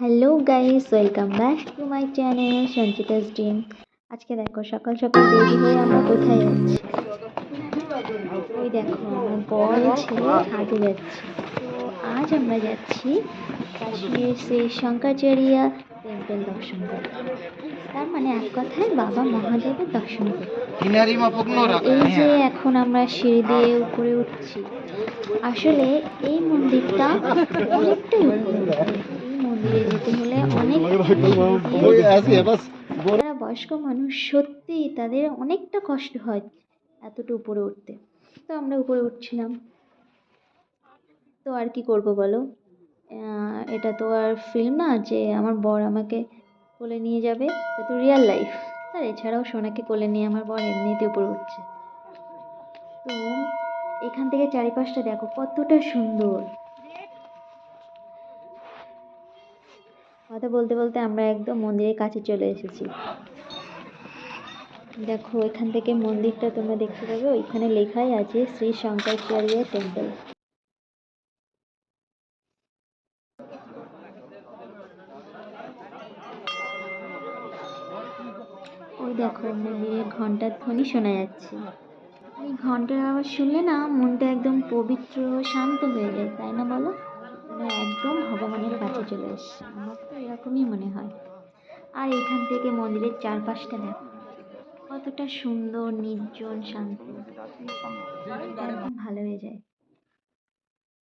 Hello guys welcome back to my channel Sanchita's dream আজকে দেখো সকাল সকাল রেডি হয়ে আমরা কোথায় যাচ্ছি? ওই দেখো আমার বর ছেলে আগে যাচ্ছে। তো আজ আমরা যাচ্ছি কাশ্মীর সেই শঙ্করাচার্য টেম্পল দর্শন করতে। তার মানে এক কথায় বাবা মহাদেবের দর্শন করতে। এই যে এখন আমরা সিঁড়ি দিয়ে উপরে উঠছি আসলে এই মন্দিরটা অনেকটাই উপরে যেতে হলে অনেক যারা বয়স্ক মানুষ সত্যিই তাদের অনেকটা কষ্ট হয় এতটা উপরে উঠতে। তো আমরা উপরে উঠছিলাম। তো আর কি করব বলো? আহ, এটা তো আর ফিল্ম না যে আমার বর আমাকে কোলে নিয়ে যাবে। এটা তো রিয়েল লাইফ আর এছাড়াও সোনাকে কোলে নিয়ে আমার বর এমনিতে উপরে উঠছে। তো এখান থেকে চারিপাশটা দেখো কতটা সুন্দর। কথা বলতে বলতে আমরা একদম মন্দিরের কাছে চলে এসেছি। দেখো, এখান থেকে মন্দিরটা তোমরা দেখতে পাবে। ওইখানে লেখাই আছে শ্রী শঙ্করাচার্য টেম্পল ওই দেখো, মন্দিরের ঘণ্টার ধ্বনি শোনা যাচ্ছে। এই ঘণ্টার আওয়াজ শুনলে না মনটা একদম পবিত্র শান্ত হয়ে যায়, তাই না বলো? মানে একদম ভগবানের কাছে চলে এসছে। আমার তো এরকমই মনে হয়। আর এখান থেকে মন্দিরের চারপাশটা দেখো। কতটা সুন্দর, নির্জন, শান্ত। একদম ভালো হয়ে যায়।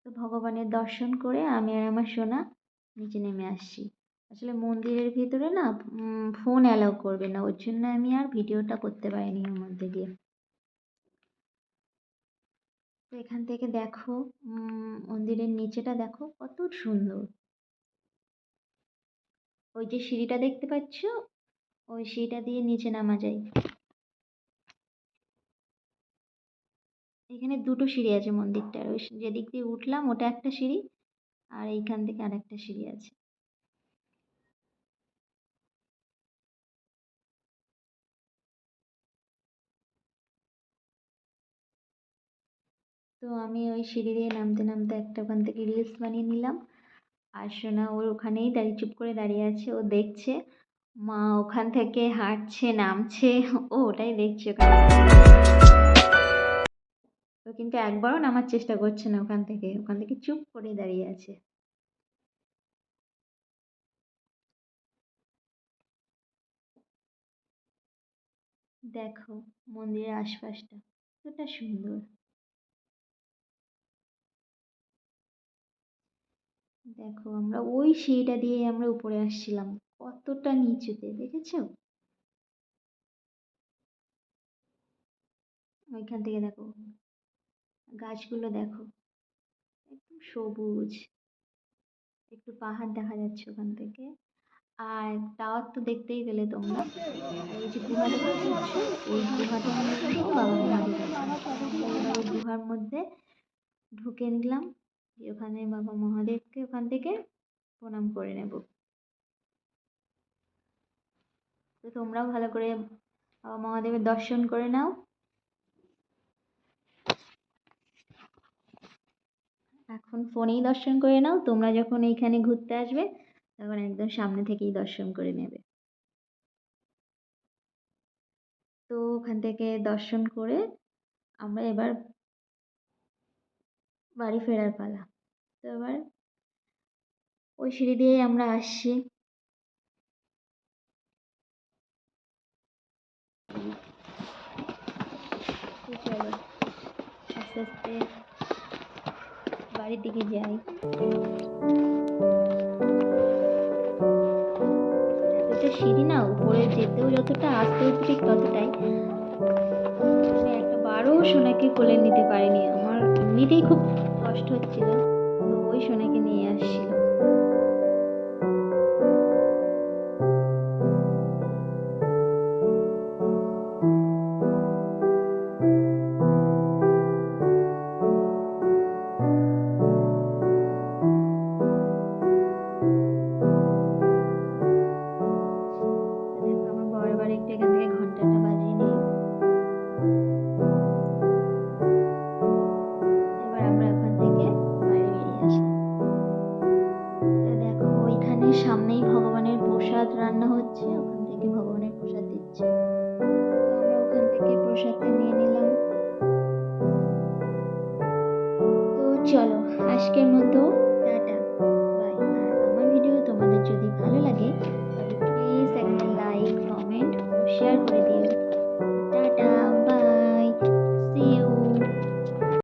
তো ভগবানের দর্শন করে আমি আর আমার সোনা নিচে নেমে আসছি। আসলে মন্দিরের ভিতরে না ফোন অ্যালাউ করবে না। ওর জন্য আমি আর ভিডিওটা করতে পারিনি ওর মধ্যে গিয়ে তো এখান থেকে দেখো মন্দিরের নিচেটা দেখো কত সুন্দর। ওই যে সিঁড়িটা দেখতে পাচ্ছ, ওই সিঁড়িটা দিয়ে নিচে নামা যায়। এখানে দুটো সিঁড়ি আছে মন্দিরটার, ওই যেদিক দিয়ে উঠলাম ওটা একটা সিঁড়ি, আর এইখান থেকে আরেকটা সিঁড়ি আছে। তো আমি ওই সিঁড়ি দিয়ে নামতে নামতে একটা ওখান থেকে রিলস বানিয়ে নিলাম। আর সোনা ওর ওখানেই দাঁড়িয়ে, চুপ করে দাঁড়িয়ে আছে, ও দেখছে। মা ওখান থেকে হাঁটছে, নামছে, ও ওটাই দেখছে ওখানে তো কিন্তু একবারও নামার চেষ্টা করছে না ওখান থেকে ওখান থেকে চুপ করে দাঁড়িয়ে আছে। দেখো মন্দিরের আশপাশটা কতটা সুন্দর। দেখো, আমরা ওই সিঁড়িটা দিয়ে আমরা উপরে আসছিলাম। কতটা নিচুতে, দেখেছ? ওইখান থেকে দেখো, গাছগুলো দেখো, একদম সবুজ। একটু পাহাড় দেখা যাচ্ছে ওখান থেকে। আর টাওয়ার তো দেখতেই পেলে তোমরা। এই যে গুহা দেখতে পাচ্ছ, এই কিন্তু বাবা গুহার মধ্যে ঢুকে নিলাম। ওখানে বাবা মহাদেবকে ওখান থেকে প্রণাম করে নেব। তো তোমরাও ভালো করে বাবা মহাদেবের দর্শন করে নাও। এখন ফোনেই দর্শন করে নাও, তোমরা যখন এইখানে ঘুরতে আসবে, তখন একদম সামনে থেকেই দর্শন করে নেবে। তো ওখান থেকে দর্শন করে আমরা এবার বাড়ি ফেরার পালা। তো এবার ওই সিঁড়ি দিয়েই আমরা আসছি। আস্তে আস্তে বাড়ির দিকে যাই। এতটা সিঁড়ি না, উপরে যেতেও যতটা, আসতেও ঠিক ততটাই। আমি একটা বারও সোনাকে কোলে নিতে পারিনি। আমার এমনিতেই খুব কষ্ট হচ্ছিল ওই সোনাকে নিয়ে আসছিলাম। প্রসাদটা নিয়ে নিলাম। তো চলো, আজকের মতো, টাটা। বাই। আর আমার ভিডিও তোমাদের যদি ভালো লাগে